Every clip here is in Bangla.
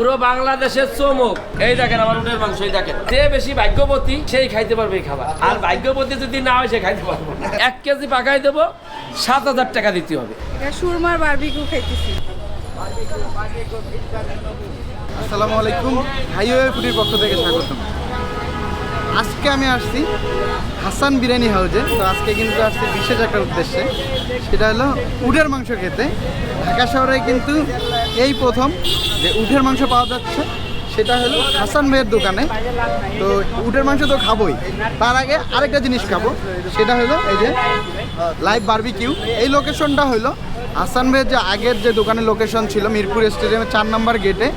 পুরো বাংলাদেশের চমক। এই দেখেন আমার উটের মাংস এই দেখেন। যে বেশি ভাগ্যবতী সেই খাইতে পারবে এই খাবার। আর ভাগ্যবতী যদি না হয় সে খাইতে পারব এক কেজি পাকাই দেবো সাত হাজার টাকা দিতে হবে। এটা সুরমার বারবিকিউ খাইতেছি। আসসালামু আলাইকুম হাইওয়ে ফুডির পক্ষ থেকে স্বাগতম। আজকে আমি আসছি হাসান বিরিয়ানি হাউজে। তো আজকে কিন্তু আসছি বিশেষ একটা উদ্দেশ্যে। সেটা হলো উটের মাংস খেতে। ঢাকা শহরে কিন্তু এই প্রথম যে উটের মাংস পাওয়া যাচ্ছে, সেটা হলো হাসান ভাইয়ের দোকানে। তো উটের মাংস তো খাবোই। তার আগে আরেকটা জিনিস খাব। সেটা হলো এই যে লাইভ বারবিকিউ এই লোকেশনটা হলো হাসান ভাইয়ের যে আগের যে দোকানের লোকেশন ছিল মিরপুর স্টেডিয়ামের চার নম্বর গেটে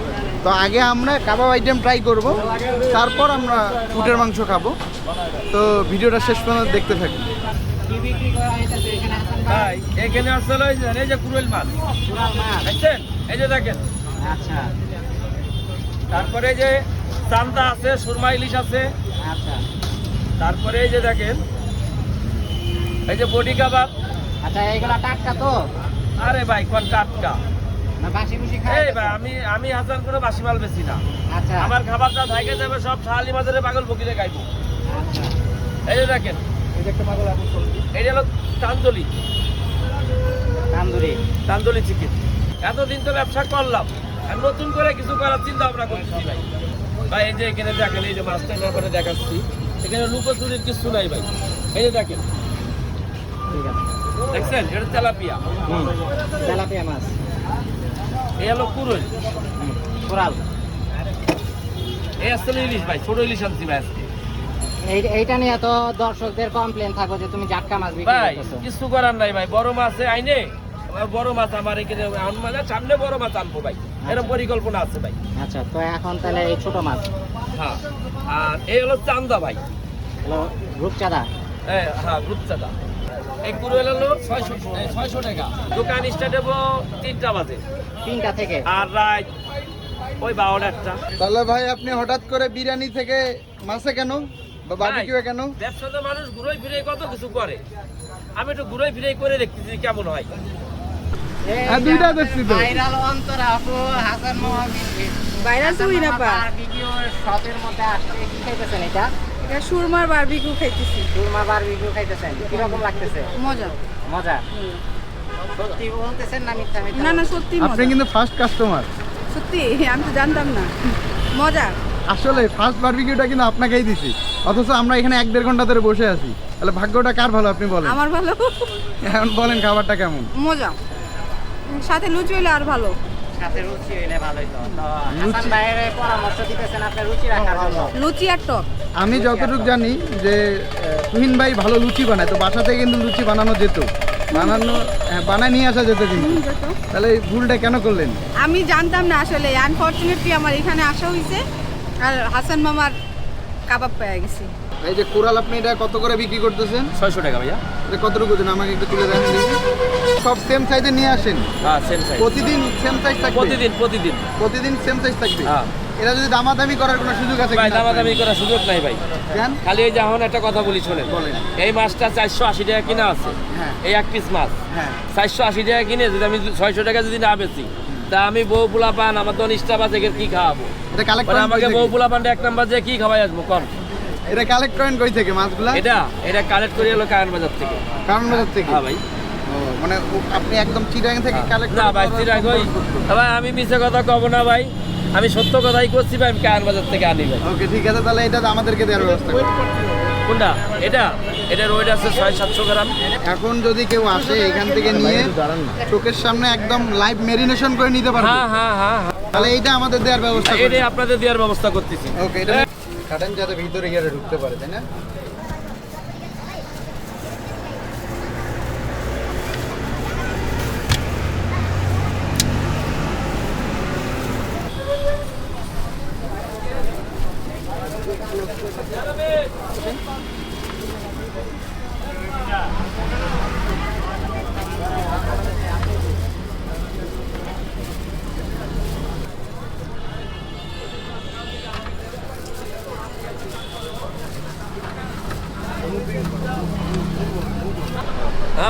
তো আগে আমরা কাবাব আইটেম ট্রাই করব তারপর আমরা উটের মাংস খাব। তো ভিডিওটা শেষ পর্যন্ত দেখতে থাকি। ভাই এখানে আসলে ওই যে এই যে কুরুল মাছ। দেখছেন? এই যে দেখেন। আচ্ছা। তারপরে যে চান্দা আছে সুরমা ইলিশ আছে। আচ্ছা। তারপরে এই যে দেখেন এই যে বডি কাবাব। আচ্ছা এইগুলা টাটকা তো? আরে ভাই কোন টাটকা? আমি আমি কোনো বাসি মাল না। আচ্ছা। আমার খাবারটা থাকে যাবে সব শাহালি বাজারে পাগল বকিলে খাইবো। আচ্ছা। এই যে দেখেন এটা হলো তান্দুলি তান্দুরি। তান্দুলি চিকেন এতদিন তো ব্যবসা করলাম আর নতুন করে কিছু করার চিন্তা ভাবনা করতেছি ভাই। ভাই এই যে এখানে দেখেন এই যে মাছটা ব্যাপারে দেখাচ্ছি। এখানে লুকো লুকোচুরির কিছু নাই ভাই। এই যে দেখেন। ঠিক আছে। দেখছেন? এটা তেলাপিয়া। তেলাপিয়া মাছ। এই হলো কুরুল। কোরাল। এই আসলে ইলিশ ভাই ছোট ইলিশ আনছি ভাই আজকে। এইটা নিয়ে তো দর্শকদের কমপ্লেন থাকো যে তুমি জাটকা মাছ বিক্রি ভাই করতেছো। কিছু করার নাই ভাই বড় মাছে আইনে আমার বড় মাছ আমার এখানে মানে সামনে বড় মাছ আনব ভাই। এরকম পরিকল্পনা আছে ভাই। আচ্ছা তো এখন তাহলে এই ছোট মাছ। হ্যাঁ আর এই হলো চান্দা ভাই। হলো রূপচাঁদা। হ্যাঁ হ্যাঁ রূপচাঁদা। এই কুরুল হলো ছয়শো ছয়শো টাকা। দোকান স্টার্ট হব তিনটা বাজে। তিনটা থেকে। আর রাত ওই বারোটা তাহলে ভাই আপনি হঠাৎ করে বিরিয়ানি থেকে মাছে কেন? বা বারবিকিউ কেন? ব্যবসাতে মানুষ ঘুরোই ফিরে কত কিছু করে। আমি একটু ঘুরোই ফিরে করে দেখতেছি কেমন হয়। হ্যাঁ, দুইটা দেখছি তো। ভাইরাল অন্তর আপু হাসান ভাইরাল তুই না পা ভিডিও শপের মধ্যে আসছে কি খাইতেছেন এটা? এটা সুরমার বারবিকিউ খাইতেছি। সুরমা বার ভিডিও খাইতেছেন? কীরকম লাগতেছে? মজা। মজা? সত্যি বলতেছেন না মিথ্যা মিথ্যা? না না সত্যি আপনি কিন্তু ফার্স্ট কাস্টমার সত্যি? আমি তো জানতাম না। মজা। আসলে ফার্স্ট বারবিকিউটা কিন্তু আপনাকেই দিছি। অথচ আমরা এখানে এক দেড় ঘণ্টা ধরে বসে আছি। তাহলে ভাগ্যটা কার ভালো আপনি বলেন? আমার ভালো। এখন বলেন খাবারটা কেমন? মজা। সাথে লুচি হইলে আর ভালো। সাথে রুচি হইলে ভালোই তো। তো হাসান রুচি- ভাইয়ের পরামর্শ দিতেছেন আপনার রুচি রাখার জন্য। লুচি আর টক। আমি যতটুকু জানি যে তুহিন ভাই ভালো লুচি বানায় তো বাসা থেকে কিন্তু লুচি বানানো যেত। বানানো হ্যাঁ, বানায় নিয়ে আসা যেত কিন্তু। তাহলে এই ভুলটা কেন করলেন? আমি জানতাম না আসলে আনফর্চুনেটলি আমার এখানে আসা হয়েছে আর হাসান মামার কাবাব পেয়ে গেছি। এই যে কোরাল আপনি এটা কত করে বিক্রি করতেছেন? ছয়শো টাকা ভাইয়া। এটা কতটুকু আমাকে একটু তুলে দেন দেখি। সব সেম সাইজে নিয়ে আসেন? হ্যাঁ সেম সাইজ প্রতিদিন সেম সাইজ থাকবে? প্রতিদিন প্রতিদিন। প্রতিদিন সেম সাইজ থাকবে? হ্যাঁ। এটা যদি দামাদামি করার কোনো সুযোগ আছে ভাই দামাদামি করার সুযোগ নাই ভাই। কেন? খালি এই যে এখন একটা কথা বলি শোনেন। এই মাছটা চারশো আশি টাকা কিনা আছে। হ্যাঁ। এই এক পিস মাছ। হ্যাঁ। চারশো আশি টাকা কিনে যদি আমি ছয়শো টাকা যদি না বেচি তা আমি বউ পোলা পান আমার তো আছে একে কি খাওয়াবো? আমাকে বউ পোলা পানটা এক নাম্বার যে কি খাওয়াই আসব? কম। এটা কালেক্ট করেন কই থেকে মাছগুলা? এটা এটা কালেক্ট করে এলো কায়ন বাজার থেকে। কারণ বাজার থেকে? হ্যাঁ ভাই। মানে আপনি একদম চিটাং থেকে কালেক্ট না ভাই চিরাগ ওই ভাই আমি মিছে কথা কব না ভাই। আমি সত্য কথাই করছি ভাই আমি কায়ন বাজার থেকে আনি ভাই। ওকে ঠিক আছে তাহলে এটা আমাদেরকে দেওয়ার ব্যবস্থা। কোনটা? এটা? এটার ওয়েট আছে ছয় সাতশো গ্রাম। এখন যদি কেউ আসে এখান থেকে নিয়ে চোখের সামনে একদম লাইভ মেরিনেশন করে নিতে পারবে। হ্যাঁ হ্যাঁ হ্যাঁ হ্যাঁ। তাহলে এইটা আমাদের দেওয়ার ব্যবস্থা এটাই আপনাদের দেওয়ার ব্যবস্থা করতেছি। ওকে এটা কাটেন যাতে ভিতরে গিয়ে ঢুকতে পারে তাই না?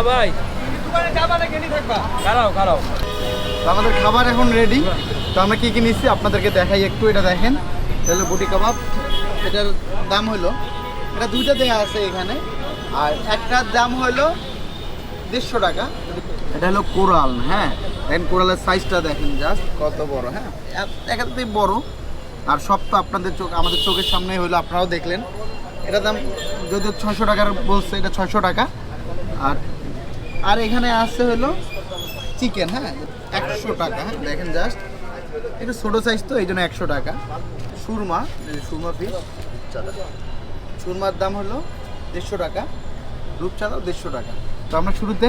ভাই। আমাদের খাবার এখন রেডি তো আমরা কি কি নিচ্ছি আপনাদেরকে দেখাই একটু, এটা দেখেন। হলো বুটি কাবাব। এটার দাম হলো, এটা দুইটা দেওয়া আছে এখানে। আর একটার দাম হলো দেড়শো টাকা। এটা হলো কোরাল হ্যাঁ। দেখেন কোরালের সাইজটা দেখেন জাস্ট কত বড় হ্যাঁ। একাতেই বড়। আর সব তো আপনাদের চোখ আমাদের চোখের সামনে হলো, আপনারাও দেখলেন। এটা দাম যদিও ছয়শো টাকার বলছে, এটা ছয়শো টাকা। আর আর এখানে আসছে হলো চিকেন হ্যাঁ? একশো টাকা হ্যাঁ দেখেন জাস্ট একটু ছোটো সাইজ তো এই জন্য একশো টাকা। সুরমা সুরমা পিস সুরমার দাম হলো দেড়শো টাকা রূপচাঁদাও দেড়শো টাকা। তো আমরা শুরুতে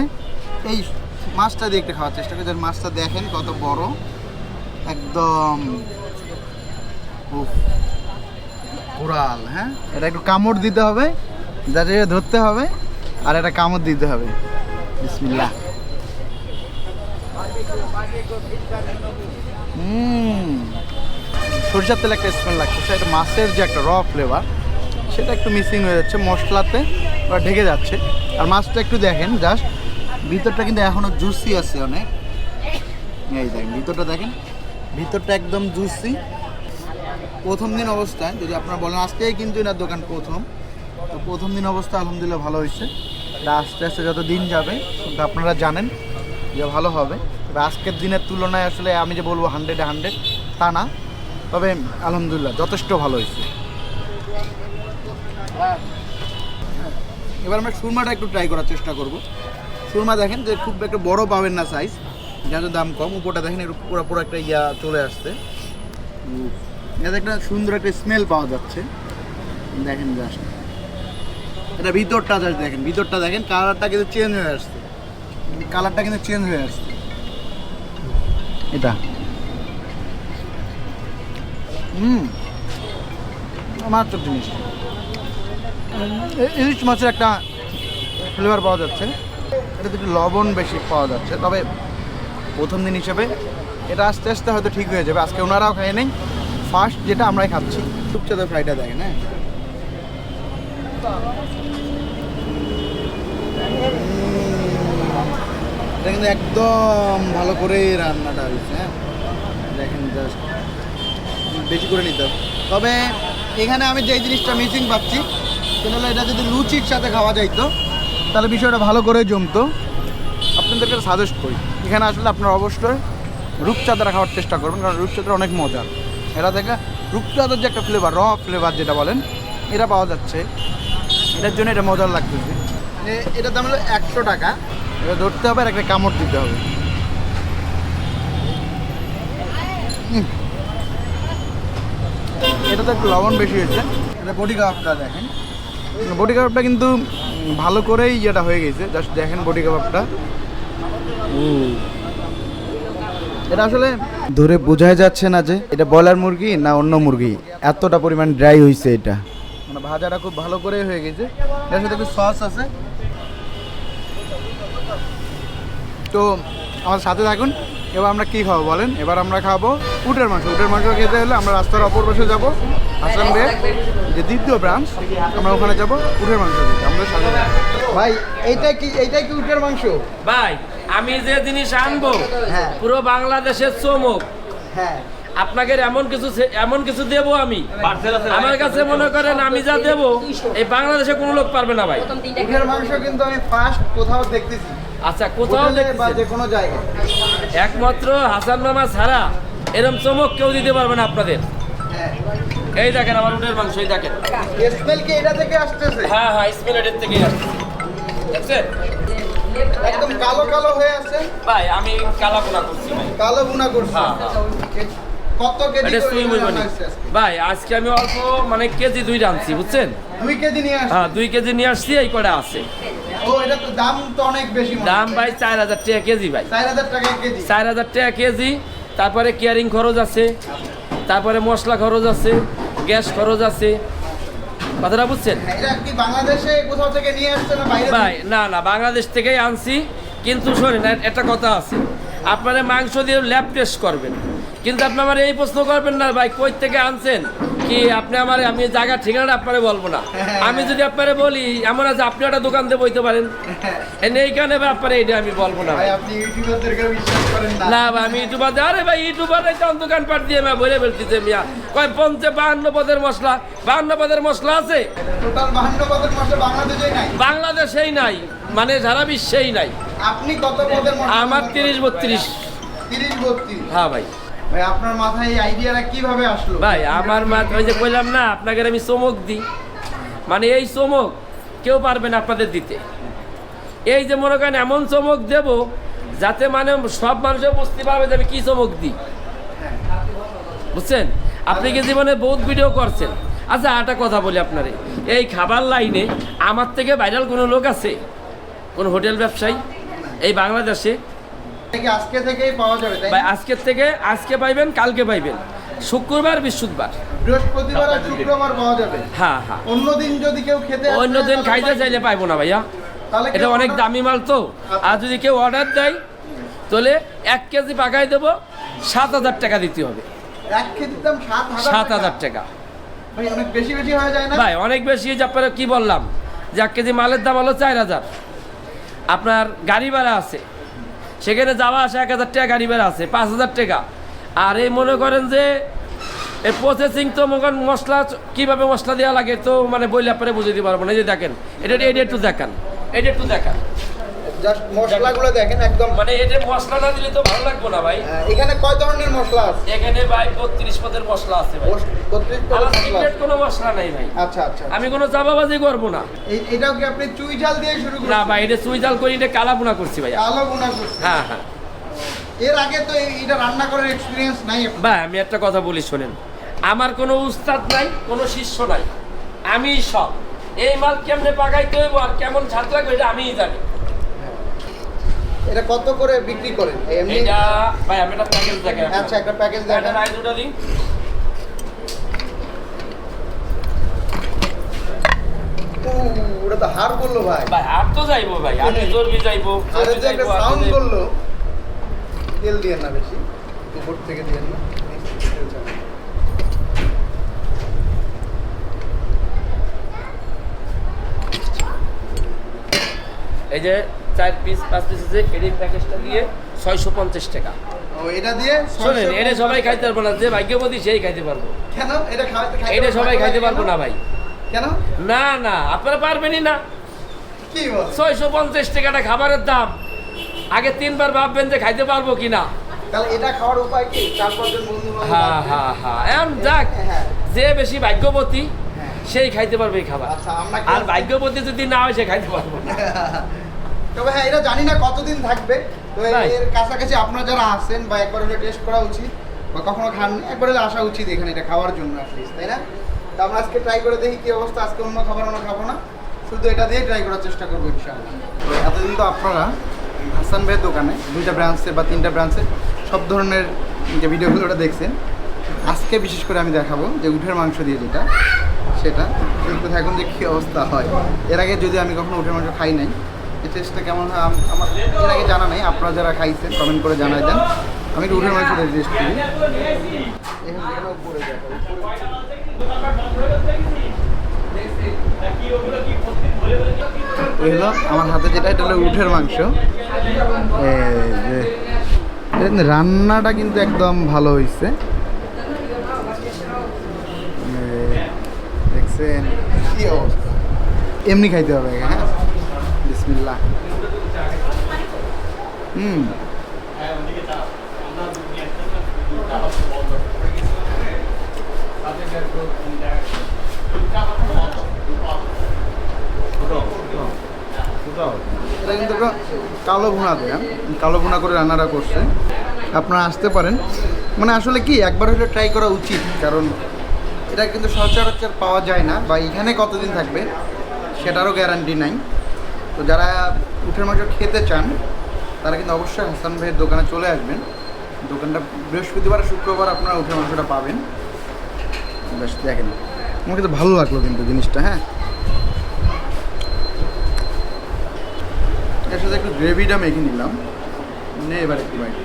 এই মাছটা দিয়ে একটু খাওয়ার চেষ্টা করি যে মাছটা দেখেন কত বড়। একদম উফ, হ্যাঁ? এটা একটু কামড় দিতে হবে যাতে ধরতে হবে আর এটা কামড় দিতে হবে। বিসমিল্লাহ সরিষার তেল একটা স্মেল লাগছে। এটা মাছের যে একটা র ফ্লেভার সেটা একটু মিসিং হয়ে যাচ্ছে, মশলাতে ওরা ঢেকে যাচ্ছে। আর মাছটা একটু দেখেন জাস্ট ভিতরটা কিন্তু এখনও জুসি আছে অনেক। এই দেখেন, ভিতরটা দেখেন। ভিতরটা একদম জুসি প্রথম দিন অবস্থায়, যদি আপনারা বলেন, আজকেই কিন্তু এনার দোকান প্রথম। তো প্রথম দিন অবস্থা আলহামদুলিল্লাহ ভালো হয়েছে। এটা আস্তে আস্তে যত দিন যাবে আপনারা জানেন যে ভালো হবে। তবে আজকের দিনের তুলনায় আসলে আমি যে বলব হান্ড্রেডে হান্ড্রেড তা না। তবে আলহামদুলিল্লাহ, যথেষ্ট ভালো হয়েছে। এবার আমরা সুরমাটা একটু ট্রাই করার চেষ্টা করব। সুরমা দেখেন যে খুব একটা বড় পাবেন না সাইজ যাদের দাম কম। উপরটা দেখেন একটু পুরো পুরো একটা ইয়া চলে আসছে। এটাতে একটা সুন্দর একটা স্মেল পাওয়া যাচ্ছে। দেখেন জাস্ট এটা ভিতরটা দেখেন ভিতরটা দেখেন, কালারটা কিন্তু চেঞ্জ হয়ে আসছে। কালারটা কিন্তু চেঞ্জ হয়ে আসছে। এটা। হুম। মাত্র জিনিস। ইলিশ মাছের একটা ফ্লেভার পাওয়া যাচ্ছে। এটা একটু লবণ বেশি পাওয়া যাচ্ছে, তবে প্রথম দিন হিসেবে এটা আস্তে আস্তে হয়তো ঠিক হয়ে যাবে। আজকে ওনারাও খায় নেই। ফার্স্ট যেটা আমরাই খাচ্ছি। টুকচাতে ফ্রাইটা দেখেন হ্যাঁ। কিন্তু একদম ভালো করে রান্নাটা হয়েছে হ্যাঁ? দেখেন জাস্ট বেশি করে নিতে হবে। তবে এখানে আমি যে জিনিসটা মিসিং পাচ্ছি, সেটা হলো এটা যদি লুচির সাথে খাওয়া যাইতো, তাহলে বিষয়টা ভালো করে জমতো। আপনাদেরকে সাজেস্ট করি। এখানে আসলে আপনারা অবশ্যই রূপচাঁদারা খাওয়ার চেষ্টা করবেন, কারণ রূপচাঁদা অনেক মজার। এটা থেকে রূপচাঁদার যে একটা ফ্লেভার র ফ্লেভার যেটা বলেন, এটা পাওয়া যাচ্ছে। এটার জন্য এটা মজার লাগতেছে। এ- এটার দাম হলো একশো টাকা। এটা ধরতে হবে আর একটা কামড় দিতে হবে। এটা তো একটু লবণ বেশি হয়েছে। এটা বডি কাবাবটা দেখেন। বডি কাবাবটা কিন্তু ভালো করেই ইয়েটা হয়ে গেছে। জাস্ট দেখেন বডি কাবাবটা এটা আসলে ধরে বোঝাই যাচ্ছে না যে এটা ব্রয়লার মুরগি না অন্য মুরগি। এতটা পরিমাণ ড্রাই হয়েছে এটা। মানে ভাজাটা খুব ভালো করে হয়ে গেছে। এর সাথে একটু সস আছে। তো আমার সাথে থাকুন এবার আমরা কি খাব বলেন? এবার আমরা খাব উটের মাংস। উটের মাংস খেতে হলে আমরা রাস্তার অপর পাশে যাব হাসান বে যে দ্বিতীয় ব্রাঞ্চ আমরা ওখানে যাব উটের মাংস খেতে। আমাদের সাথে ভাই এইটা কি এইটা কি উটের মাংস? ভাই আমি যে জিনিস আনব হ্যাঁ। পুরো বাংলাদেশের চমক। হ্যাঁ। আপনাকে এমন কিছু এমন কিছু দেব আমি। আমার কাছে মনে করেন আমি যা দেব এই বাংলাদেশে কোনো লোক পারবে না ভাই। উটের মাংস কিন্তু আমি ফার্স্ট কোথাও দেখতেছি। আচ্ছা কোথাও বা যে কোনো জায়গায়। একমাত্র হাসান মামা ছাড়া এরম চমক কেউ দিতে পারবে না আপনাদের। হ্যাঁ। এই দেখেন আমার উটের মাংস এই দেখেন। স্মেল কি এটা থেকে আসতেছে? হ্যাঁ হ্যাঁ স্পিলেটের থেকে আসছে। দেখছেন? একদম কালো কালো হয়ে আছে। ভাই আমি কালা পোনা করছি ভাই। কালো বুনা করছে। হ্যাঁ, করে? ভাই আজকে আমি অল্প মানে কেজি দুই রাঁধছি বুঝছেন? দুই কেজি নিয়ে হ্যাঁ দুই কেজি নিয়ে আসছি এই কটা আছে? দাম তো অনেক বেশি দাম ভাই চার হাজার টাকা কেজি ভাই। চার হাজার টাকা কেজি। চার হাজার টাকা কেজি তারপরে কেয়ারিং খরচ আছে তারপরে মশলা খরচ আছে গ্যাস খরচ আছে। কথাটা বুঝছেন? ভাই না না বাংলাদেশ থেকেই আনছি কিন্তু শোনেন একটা কথা আছে। আপনারা মাংস দিয়ে ল্যাব টেস্ট করবেন। কিন্তু আপনি আমার এই প্রশ্ন করবেন না ভাই কই থেকে আনছেন? কি আপনি আমার আমি জায়গার ঠিকানাটা আপনারে বলব না? আমি যদি আপনারে বলি এমন আছে আপনি একটা দোকান দিয়ে বইতে পারেন। এনে এইখানে আপনারে এটা আমি বলব না না। ভাই আমি ইউটিউবার আরে ভাই ইউটিউবার দোকান পাট দিয়ে আমি বলে ফেলতেছে মিয়া। কয় পঞ্চে বাহান্ন পদের মশলা বাহান্ন পদের মশলা আছে? বাংলাদেশেই নাই। মানে সারা বিশ্বেই নাই। আপনি কত পদের আমার তিরিশ বত্রিশ। তিরিশ বত্রিশ। হ্যাঁ ভাই। ভাই, আপনার মাথায় এই আইডিয়াটা কীভাবে আসলো? ভাই, আমার মা ওই যে বললাম না, আপনাকে আমি চমক দিই। মানে এই চমক কেউ পারবে না আপনাদের দিতে। এই যে মনে করেন এমন চমক দেব, যাতে মানে সব মানুষের বুঝতে পারবে যে আমি কী চমক দিই। বুঝছেন? আপনি কি জীবনে বহুত ভিডিও করছেন? আচ্ছা একটা কথা বলি আপনারে। এই খাবার লাইনে আমার থেকে ভাইরাল কোনো লোক আছে? কোন হোটেল ব্যবসায়ী? এই বাংলাদেশে? আজকে থেকেই পাওয়া যাবে ভাই না? আজকের থেকে আজকে পাইবেন কালকে পাইবেন। শুক্রবার বৃহস্পতিবার। বৃহস্পতিবার আর শুক্রবার পাওয়া যাবে? হ্যাঁ হ্যাঁ। অন্য দিন যদি কেউ খেতে অন্য দিন খাইতে চাইলে পাইবো না ভাইয়া। এটা অনেক দামি মাল তো। আর যদি কেউ অর্ডার দেয় তাহলে এক কেজি পাকাই দেবো সাত হাজার টাকা দিতে হবে। এক কেজির দাম সাত হাজার টাকা। ভাই অনেক বেশি বেশি হয়ে যায় না? ভাই অনেক বেশি আপনারা কি বললাম? যে এক কেজি মালের দাম হলো চার হাজার। আপনার গাড়ি ভাড়া আছে সেখানে যাওয়া আসা এক হাজার টাকা গাড়ি ভাড়া আছে, পাঁচ হাজার টাকা। আর এই মনে করেন যে এর প্রসেসিং তো করেন মশলা কীভাবে মশলা দেওয়া লাগে তো মানে বইলে আপনারা বুঝে দিতে পারব না। এই যে দেখেন, এটা এটা একটু দেখান। এটা একটু দেখান। জাস্ট মশলাগুলো দেখেন একদম মানে এটা মশলা না দিলে তো ভালো লাগবে না ভাই। এখানে কয় ধরনের মশলা আছে? এখানে ভাই বত্রিশ পদের মশলা আছে ভাই। বত্রিশ পদের মশলা। কোনো মশলা নাই ভাই। আচ্ছা আচ্ছা আমি কোনো চাপাবাজি করব না। এটাও কি আপনি চুই ঝাল দিয়ে শুরু না ভাই এটা সুই জাল করি এটা কালাপুনা করছি ভাই। কালো গুণা করছেন। হ্যাঁ হ্যাঁ। এর আগে তো এটা রান্না করার এক্সপিরিয়েন্স নাই ভাই আমি একটা কথা বলি শোনেন। আমার কোনো উস্তাদ নাই কোনো শিষ্য নাই। আমি সব। এই মাল কেমনে পাকাইতে হইব আর কেমন লাগবে এটা আমিই জানি। এটা কত করে বিক্রি করেন? এমনি? এটা ভাই আমি একটা প্যাকেজ দেখেন আচ্ছা একটা প্যাকেজ দেখেন। রাইস দুটো দিন। উ, ওটা তো হার করল ভাই। ভাই আর তো যাইবো ভাই আর চর্বি যাইবো আরে যে একটা সাউন্ড করল। তেল দিয়ে না বেশি উপর থেকে দিয়ে না। এই যে চার পিস পাঁচ পিস আছে প্যাকেজটা দিয়ে ছয়শো পঞ্চাশ টাকা। এটা দিয়ে শোনেন 650 এটা সবাই খাইতে পারব না যে ভাগ্যবতী সেই খাইতে পারব। কেন? এটা এটা সবাই খাইতে পারব না ভাই। কেন? না না আপনারা পারবেনই না। কি ছয়শো পঞ্চাশ টাকাটা খাবারের দাম। আগে তিনবার ভাববেন যে খাইতে পারব কি না তাহলে এটা খাওয়ার উপায় কি? হ্যাঁ হ্যাঁ হ্যাঁ। এখন যাক। যে বেশি ভাগ্যবতী। সেই খাইতে পারবে এই খাবার। আচ্ছা আর ভাগ্যবতী যদি না হয় সে খাইতে পারব না। তবে হ্যাঁ এটা জানি না কতদিন থাকবে। তো এর- এর কাছাকাছি আপনারা যারা আসেন বা একবার হলে টেস্ট করা উচিত বা কখনো খান একবার হলে আসা উচিত এখানে এটা খাওয়ার জন্য অ্যাটলিস্ট তাই না? তো আমরা আজকে ট্রাই করে দেখি কি অবস্থা আজকে অন্য খাবার অন্য খাব না। শুধু এটা দিয়ে ট্রাই করার চেষ্টা করব ইনশাআল্লাহ। তো এতদিন তো আপনারা হাসান ভাইয়ের দোকানে দুইটা ব্রাঞ্চে বা তিনটা ব্রাঞ্চে সব ধরনের যে ভিডিওগুলো ওটা দেখছেন। আজকে বিশেষ করে আমি দেখাবো যে উঠের মাংস দিয়ে যেটা সেটা। কিন্তু এখন যে কী অবস্থা হয়। এর আগে যদি আমি কখনো উঠের মাংস খাই নাই এই টেস্টটা কেমন হয়? আমার এর আগে জানা নেই, আপনারা যারা খাইছেন কমেন্ট করে জানাই দেন। আমি একটু উঠের মাংসটা টেস্ট করি। হলো আমার হাতে যেটা, এটা হলো উঠের মাংস। রান্নাটা কিন্তু একদম ভালো হয়েছে দেখছেন? এমনি খাইতে হবে হ্যাঁ? বিসমিল্লাহ। হুম। এটা কিন্তু কালো ভুনা দেয়া। কালো ভুনা করে রান্নাটা করছে। আপনারা আসতে পারেন। মানে আসলে কি, একবার হলে ট্রাই করা উচিত, কারণ এটা কিন্তু সচরাচর পাওয়া যায় না, বা এখানে কতদিন থাকবে, সেটারও গ্যারান্টি নাই। তো যারা উঠের মাংস খেতে চান, তারা কিন্তু অবশ্যই হাসান ভাইয়ের দোকানে চলে আসবেন। দোকানটা বৃহস্পতিবার, শুক্রবার আপনারা উঠের মাংসটা পাবেন। বেশ, দেখেন। আমার কিন্তু ভালো লাগল কিন্তু জিনিসটা হ্যাঁ। এর সাথে একটু গ্রেভিটা মেখে নিলাম। নে এবার একটু বাইট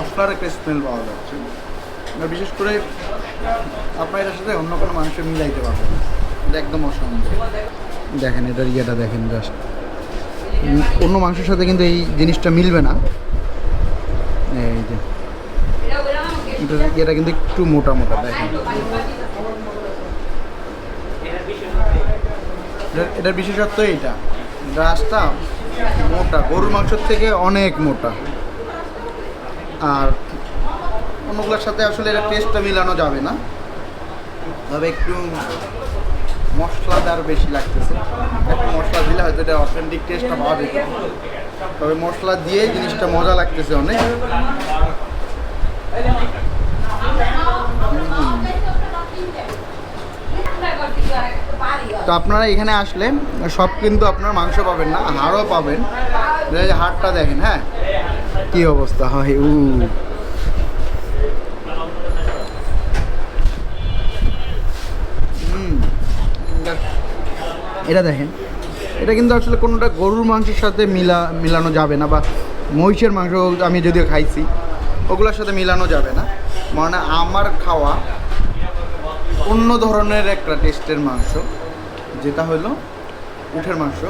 করি। একটা স্মেল পাওয়া যাচ্ছে। বিশেষ করে আপনার এটার সাথে অন্য কোনো মানুষের মিলাইতে পারবেন একদম অসম্ভব। দেখেন, এটার ইয়েটা দেখেন জাস্ট অন্য মাংসের সাথে কিন্তু এই জিনিসটা মিলবে না। এই যে। এটা কিন্তু একটু মোটা মোটা, দেখেন। এটার- বিশেষত্ব এইটা। রাসটা মোটা। গরুর মাংসের থেকে অনেক মোটা। আর অন্যগুলোর সাথে আসলে এটা টেস্টটা মিলানো যাবে না। তবে একটু মশলাদার বেশি লাগতেছে। একটু মশলা দিলে হয়তো এটা অথেন্টিক টেস্টটা পাওয়া যেত। তবে মশলা দিয়ে জিনিসটা মজা লাগতেছে অনেক। তো আপনারা এখানে আসলে সব কিন্তু আপনার মাংস পাবেন না, হাড়ও পাবেন। হাড়টা দেখেন হ্যাঁ? কি অবস্থা? হয় উ। এটা দেখেন, এটা কিন্তু আসলে কোনোটা গরুর মাংসের সাথে মিলা, মিলানো যাবে না বা মহিষের মাংস আমি যদিও খাইছি, ওগুলোর সাথে মিলানো যাবে না। মানে আমার খাওয়া অন্য ধরনের একটা টেস্টের মাংস, যেটা হলো উঠের মাংস।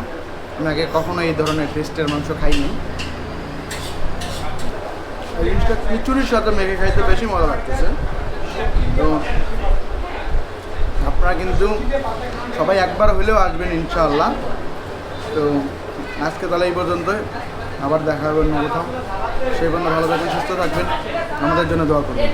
আমি আগে কখনো এই ধরনের টেস্টের মাংস খাইনি। জিনিসটা খিচুড়ির সাথে মেখে খাইতে বেশি মজা লাগতেছে। তো আপনারা কিন্তু সবাই একবার হলেও আসবেন ইনশাআল্লাহ। তো আজকে তাহলে এই পর্যন্ত আবার দেখা হবে অন্য কোথাও। সেই পর্যন্ত ভালো থাকবেন, সুস্থ থাকবেন। আমাদের জন্য দোয়া করবেন।